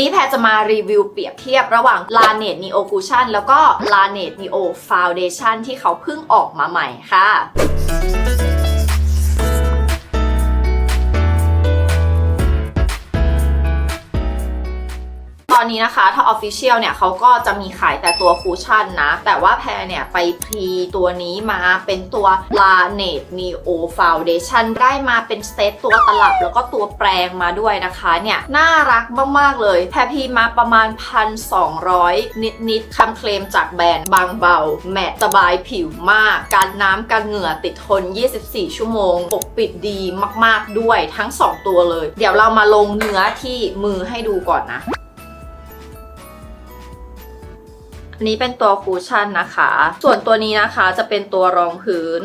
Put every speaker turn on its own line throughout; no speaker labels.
นี้แพรจะมารีวิวเปรียบเทียบระหว่าง Laneige Neo Cushion แล้วก็ Laneige Neo Foundation ที่เขาเพิ่งออกมาใหม่ค่ะ อนนี้นะคะ ถ้า Official เนี่ยเขาก็จะมีขายแต่ตัวคูชั่นนะ แต่ว่าแพรเนี่ย ไปพรีตัวนี้มาเป็นตัว Laneige Neo Foundation ได้มาเป็นเซตตัวตลับแล้วก็ตัวแปรงมาด้วยนะคะเนี่ย น่ารักมาก ๆ เลย แพรพีมาประมาณ 1,200 นิดๆคำเคลมจากแบรนด์บางเบา แมตต์สบายผิวมาก การน้ำกันเหงื่อติดทน 24 ชั่วโมง ปกปิดดีมาก ๆ ด้วยทั้ง 2 ตัวเลย เดี๋ยวเรามาลงเนื้อที่มือให้ดูก่อนนะ อันนี้เป็นตัวคูชั่นนะคะ ส่วนตัวนี้นะคะจะเป็นตัวรองพื้น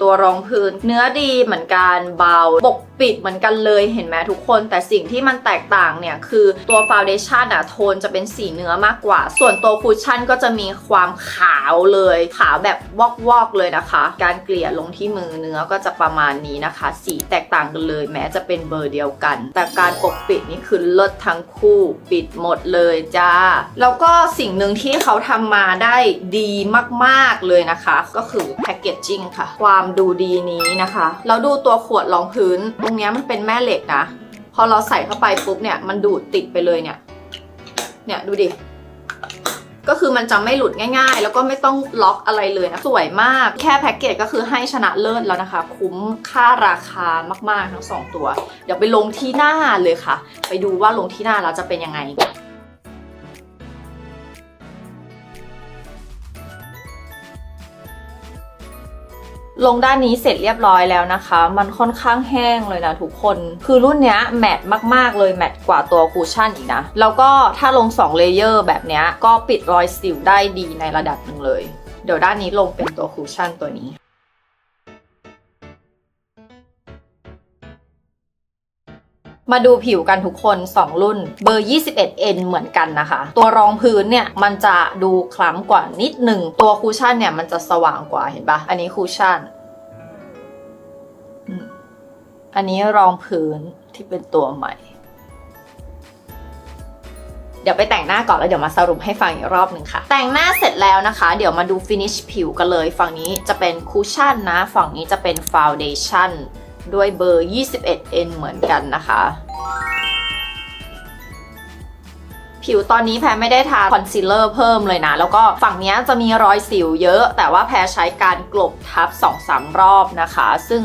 ตัวรองพื้น เนื้อดีเหมือนกันเบาปกปิดเหมือนกันเลยเห็นไหมทุกคน แต่สิ่งที่มันแตกต่างเนี่ย คือตัวฟาวเดชันอะโทนจะเป็นสีเนื้อมากกว่า ส่วนตัวคูชั่นก็จะมีความขาวเลย ขาวแบบวอกๆเลยนะคะ การเกลี่ยลงที่มือเนื้อก็จะประมาณนี้นะคะ สีแตกต่างกันเลย แม้จะเป็นเบอร์เดียวกัน แต่การปกปิดนี่คือเลิศทั้งคู่ปิดหมดเลยจ้า แล้วก็สิ่งหนึ่งที่เขาทำมาได้ดีมากๆเลยนะคะ ก็คือแพคเกจจิ้งค่ะ ความดูดีนี้นะคะแล้วดูตัวขวดรองพื้น ตรงเนี้ยมันเป็นแม่เหล็กนะ พอเราใส่เข้าไปปุ๊บเนี่ยมันดูดติดไปเลยเนี่ย เนี่ยดูดิก็คือมันจะไม่หลุดง่ายๆ แล้วก็ไม่ต้องล็อกอะไรเลยนะ สวยมาก แค่แพ็กเกจก็คือให้ชนะเลิศแล้วนะคะ คุ้มค่าราคามากๆทั้งสองตัว เดี๋ยวไปลงที่หน้าเลยค่ะ ไปดูว่าลงที่หน้าแล้วจะเป็นยังไง ลงด้านนี้เสร็จเรียบร้อยแล้วนะคะ มันค่อนข้างแห้งเลยนะทุกคน คือรุ่นเนี้ยแมตต์มากๆเลยแมตต์กว่าตัวคูชั่นอีกนะ แล้วก็ถ้าลง2เลเยอร์แบบเนี้ยก็ปิดรอยสิวได้ดีในระดับหนึ่งเลย เดี๋ยวด้านนี้ลงเป็นตัวคูชั่นตัวนี้ มาดูผิวกันทุกคน 2 รุ่น เบอร์ 21N เหมือนกันนะคะ ตัวรองพื้นเนี่ยมันจะดูคล้ำกว่านิดหนึ่ง ตัวคูชั่นเนี่ยมันจะสว่างกว่าเห็นปะอันนี้คูชั่น อันนี้รองพื้นที่เป็นตัวใหม่ เดี๋ยวไปแต่งหน้าก่อนแล้วเดี๋ยวมาสรุปให้ฟังอีกรอบหนึ่งค่ะ แต่งหน้าเสร็จแล้วนะคะ เดี๋ยวมาดูฟินิชผิวกันเลย ฝั่งนี้จะเป็นคูชั่นนะ ฝั่งนี้จะเป็นฟาวเดชั่น ด้วยเบอร์ 21N เหมือนกันนะคะผิวตอนนี้แพรไม่ได้ทาคอนซีลเลอร์เพิ่มเลยนะ แล้วก็ฝั่งนี้จะมีรอยสิวเยอะ แต่ว่าแพรใช้การกลบทับ2-3รอบนะคะ ซึ่ง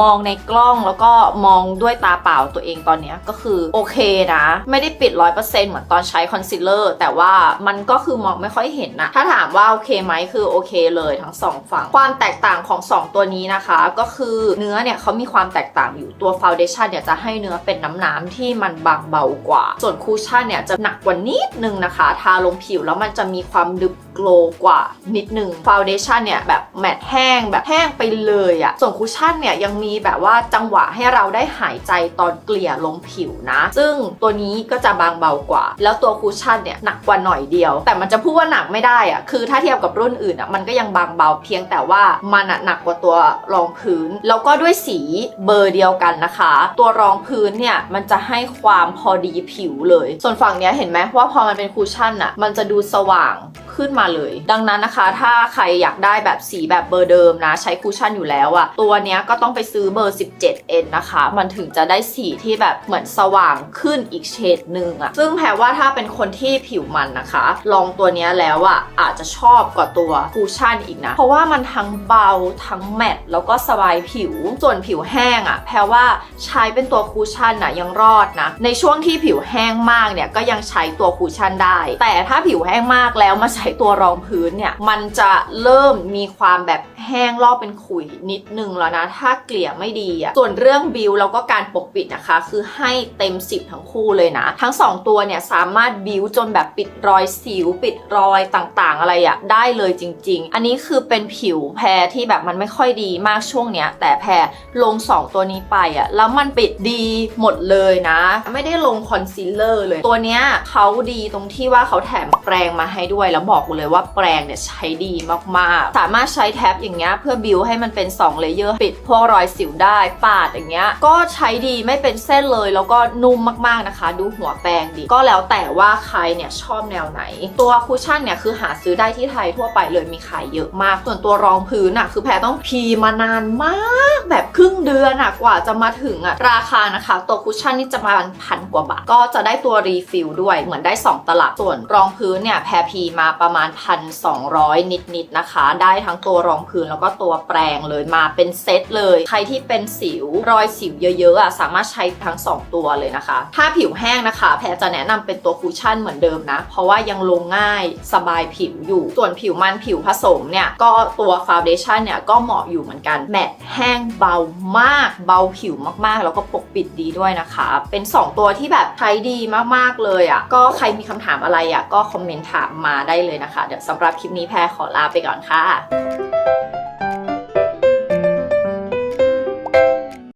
มองในกล้องแล้วก็มองด้วยตาเปล่าตัวเองตอนนี้ก็คือโอเคนะ ไม่ได้ปิด100%เปอร์เซ็นต์เหมือนตอนใช้คอนซีลเลอร์แต่ว่ามันก็คือมองไม่ค่อยเห็นนะถ้าถามว่าโอเคไหมคือโอเคเลยทั้งสองฝั่งความแตกต่างของ 2 ตัวนี้นะคะ ก็คือเนื้อเนี่ยเขามีความแตกต่างอยู่ตัวฟาวเดชันเนี่ยจะให้เนื้อเป็นน้ำๆที่มันบางเบากว่า ส่วนคูชั่นเนี่ยจะหนักกว่านิดนึงนะคะ ทาลงผิวแล้วมันจะมีความดึบ โกลกว่านิดนึงฟาวเดชันเนี่ยแบบแมตต์แห้งแบบแห้งไปเลยอะส่วนคูชั่นเนี่ยยังมีแบบว่าจังหวะให้เราได้หายใจตอนเกลี่ยลงผิวนะ ซึ่งตัวนี้ก็จะบางเบากว่า แล้วตัวคูชั่นเนี่ยหนักกว่าหน่อยเดียว แต่มันจะพูดว่าหนักไม่ได้อะคือถ้าเทียบกับรุ่นอื่นอะมันก็ยังบางเบาเพียงแต่ว่ามันอะหนักกว่าตัวรองพื้น แล้วก็ด้วยสีเบอร์เดียวกันนะคะ ตัวรองพื้นเนี่ยมันจะให้ความพอดีผิวเลย ส่วนฝั่งเนี้ยเห็นไหมว่าพอมันเป็นคูชั่นอะมันจะดูสว่าง ขึ้นมาเลย ดังนั้นนะคะ ถ้าใครอยากได้แบบสีแบบเบอร์เดิมนะ ใช้คูชชั่นอยู่แล้วอะตัวเนี้ยก็ต้องไปซื้อเบอร์ 17N นะคะ มันถึงจะได้สีที่แบบเหมือนสว่างขึ้นอีกเฉดหนึ่งอะซึ่งแพรว่าถ้าเป็นคนที่ผิวมันนะคะ ลองตัวเนี้ยแล้วอะอาจจะชอบกว่าตัวคูชชั่นอีกนะ เพราะว่ามันทั้งเบาทั้งแมตต์แล้วก็สบายผิว ส่วนผิวแห้งอะแพรว่าใช้เป็นตัวคูชชั่นอะยังรอดนะ ในช่วงที่ผิวแห้งมากเนี่ยก็ยังใช้ตัวคูชั่นได้ แต่ถ้าผิวแห้งมากแล้วมาใช้ตัวรองพื้นเนี่ย มันจะเริ่มมีความแบบแห้งลอกเป็นขุยนิดนึงแล้วนะ ถ้าเกลี่ยไม่ดีอะส่วนเรื่องบิวแล้วก็การปกปิดนะคะ คือให้เต็ม 10 ทั้งคู่เลยนะ ทั้ง 2 ตัวเนี่ยสามารถบิวจนแบบปิดรอยสิว ปิดรอยต่างๆ อะไรอะได้เลยจริง ๆ อันนี้คือเป็นผิวแพรที่แบบมันไม่ค่อยดีมากช่วงเนี้ยแต่แพรลง 2 ตัวนี้ไปอะแล้วมันปิดดีหมดเลยนะ ไม่ได้ลงคอนซีลเลอร์เลย ตัวเนี้ยเขาดีตรงที่ว่าเขาแถมแปรงมาให้ด้วยแล้วบบอกเลยว่าแปรงเนี่ยใช้ดีมากๆ สามารถใช้แท็บอย่างเงี้ยเพื่อบิวให้มันเป็น2เลเยอร์ปิดพวกรอยสิวได้ปาดอย่างเงี้ยก็ใช้ดีไม่เป็นเส้นเลยแล้วก็นุ่มมากๆนะคะ ดูหัวแปรงดี ก็แล้วแต่ว่าใครเนี่ยชอบแนวไหน ตัวคุชชั่นเนี่ยคือหาซื้อได้ที่ไทยทั่วไปเลยมีขายเยอะมาก ส่วนตัวรองพื้นอะคือแพรต้องพีมานานมาก แบบครึ่งเดือนอะกว่าจะมาถึงอะราคานะคะ ตัวคุชชั่นนี่จะประมาณพันกว่าบาทก็จะได้ตัวรีฟิลด้วยเหมือนได้ 2 ตลับส่วนรองพื้นเนี่ยแพรพีมาประประมาณ 1,200 นิดๆนะคะ ได้ทั้งตัวรองพื้นแล้วก็ตัวแปรงเลยมาเป็นเซตเลย ใครที่เป็นสิวรอยสิวเยอะๆอะสามารถใช้ทั้ง 2 ตัวเลยนะคะ ถ้าผิวแห้งนะคะ แพรจะแนะนำเป็นตัวคุชชั่นเหมือนเดิมนะ เพราะว่ายังลงง่ายสบายผิวอยู่ ส่วนผิวมันผิวผสมเนี่ย ก็ตัวฟาวเดชั่นเนี่ยก็เหมาะอยู่เหมือนกันแมตแห้งเบามากเบาผิวมากๆ แล้วก็ปกปิดดีด้วยนะคะ เป็น 2 ตัวที่แบบใช้ดีมากๆเลยอะ่ะก็ใครมีคำถามอะไรอะ่ะก็คอมเมนต์ถามมาได้เลยเลยนะคะ เดี๋ยวสำหรับคลิปนี้แพรขอลาไปก่อนค่ะ